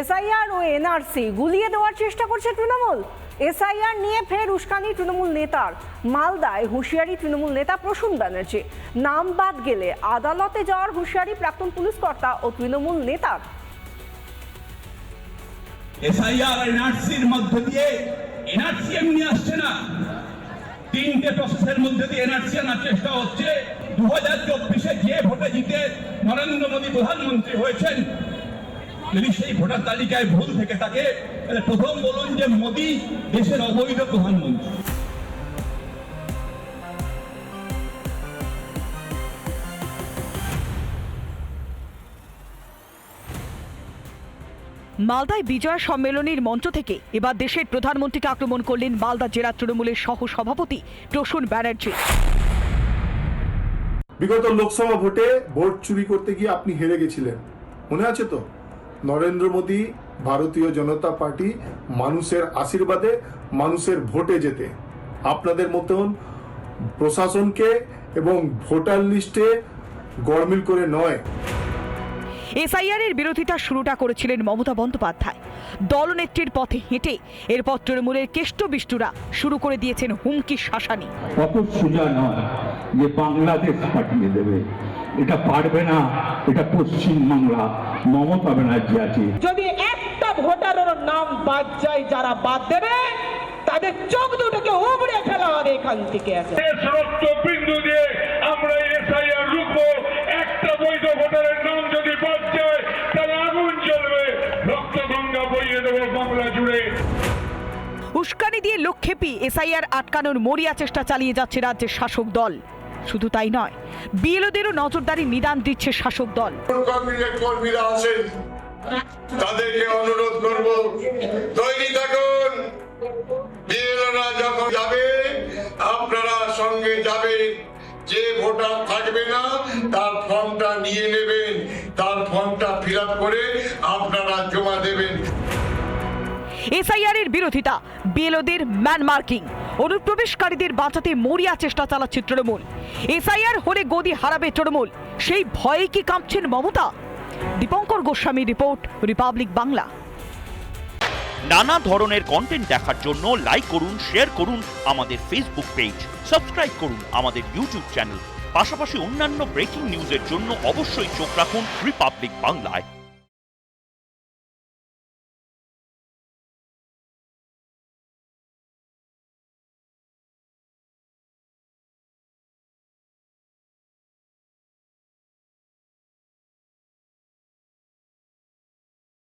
SIR ও NRC গুলিয়ে দেওয়ার চেষ্টা করছে তৃণমূল। এসআইআর নিয়ে ফের উস্কানি তৃণমূল নেতার। মালদায় হুঁশিয়ারি তৃণমূল নেতা প্রসূন ব্যানার্জি। নাম বাদ গেলে আদালতে যাওয়ার হুঁশিয়ারি প্রাক্তন পুলিশ কর্তা ও তৃণমূল নেতার। এসআইআর এনআরসির মধ্য দিয়ে এনআরসি এমনি আসছে না। তিনটে প্রসেসের মধ্যে দিয়ে এনআরসি আনার চেষ্টা হচ্ছে। দু হাজার চব্বিশে যে ভোটে জিতে নরেন্দ্র মোদী প্রধানমন্ত্রী হয়েছেন যদি সেই ভোটার তালিকায় ভুল থেকে থাকে তাহলে প্রথম বলুন যে মোদী দেশের অবৈধ প্রধানমন্ত্রী। মালদায় বিজয় সম্মেলনের মঞ্চ থেকে এবার দেশের প্রধানমন্ত্রীকে আক্রমণ করলেন মালদা জেলা তৃণমূলের সহ সভাপতি প্রসূন ব্যানার্জি। বিগত লোকসভা ভোটে ভোট চুরি করতে গিয়ে আপনি হেরে গেছিলেন। মনে আছে তো? নরেন্দ্র মোদী ভারতীয় জনতা পার্টি মানুষের আশীর্বাদে মানুষের ভোটে যেতে আপনাদের মতন প্রশাসনকে এবং ভোটার লিস্টে গরমিল করে নয়। এসআইআর এর বিরোধিতা শুরুটা করেছিলেন মমতা বন্দ্যোপাধ্যায়। দলনেত্রীর পথে হেঁটে এরপর তৃণমূলের কেষ্ট বিষ্টুরা শুরু করে দিয়েছেন হুমকি শাসানি। অত সোজা নয় যে বাংলাদেশ পাঠিয়ে দেবে। এটা পারবে না এটা পশ্চিমবাংলা মমতা ব্যানার্জি আছে। যদি একটা ভোটারের নাম বাদ যায় যারা বাদ দেবে তাদের চোখ দুটোকে উবড়ে ফেলা হবে এখান থেকে। রক্ত বিন্দু দিয়ে আমরা এসআইআর রুখবো। একটা বৈধ ভোটারের নাম যদি বাদ যায় তাহলে আগুন জ্বলবে। রক্ত গঙ্গা বইয়ে দেবো বাংলা জুড়ে। উস্কানি দিয়ে লক্ষ্যেপি এসআইআর আটকানোর মরিয়া চেষ্টা চালিয়ে যাচ্ছে রাজ্যের শাসক দল। শুধু তাই নয় বিএলওদেরও নজরদারি নিদান দিচ্ছে শাসক দল। কর্মীরা আছেন। তাদেরকে অনুরোধ করব তৈরি থাকুন। বিএলওরা যখন যাবে আপনারা সঙ্গে যাবেন। যে ভোটার থাকবে না তার ফর্মটা নিয়ে নেবেন। তার ফর্মটা ফিল করে আপনারা জমা দেবেন। এসআইআর এর বিরোধিতা বিএলওদের ম্যান মার্কিং অনুপ্রবেশকারীদের বাঁচাতে মরিয়া চেষ্টা চালাচ্ছে তৃণমূল। এসআইআর হলে গদি হারাবে তৃণমূল। সেই ভয়ে কি কাঁপছেন Mamata? Dipankar Goswami report, Republic Bangla. নানা ধরনের কন্টেন্ট দেখার জন্য লাইক করুন শেয়ার করুন আমাদের ফেসবুক পেজ সাবস্ক্রাইব করুন আমাদের ইউটিউব চ্যানেল পাশাপাশি অন্যান্য ব্রেকিং নিউজের জন্য অবশ্যই চোখ রাখুন রিপাবলিক বাংলায়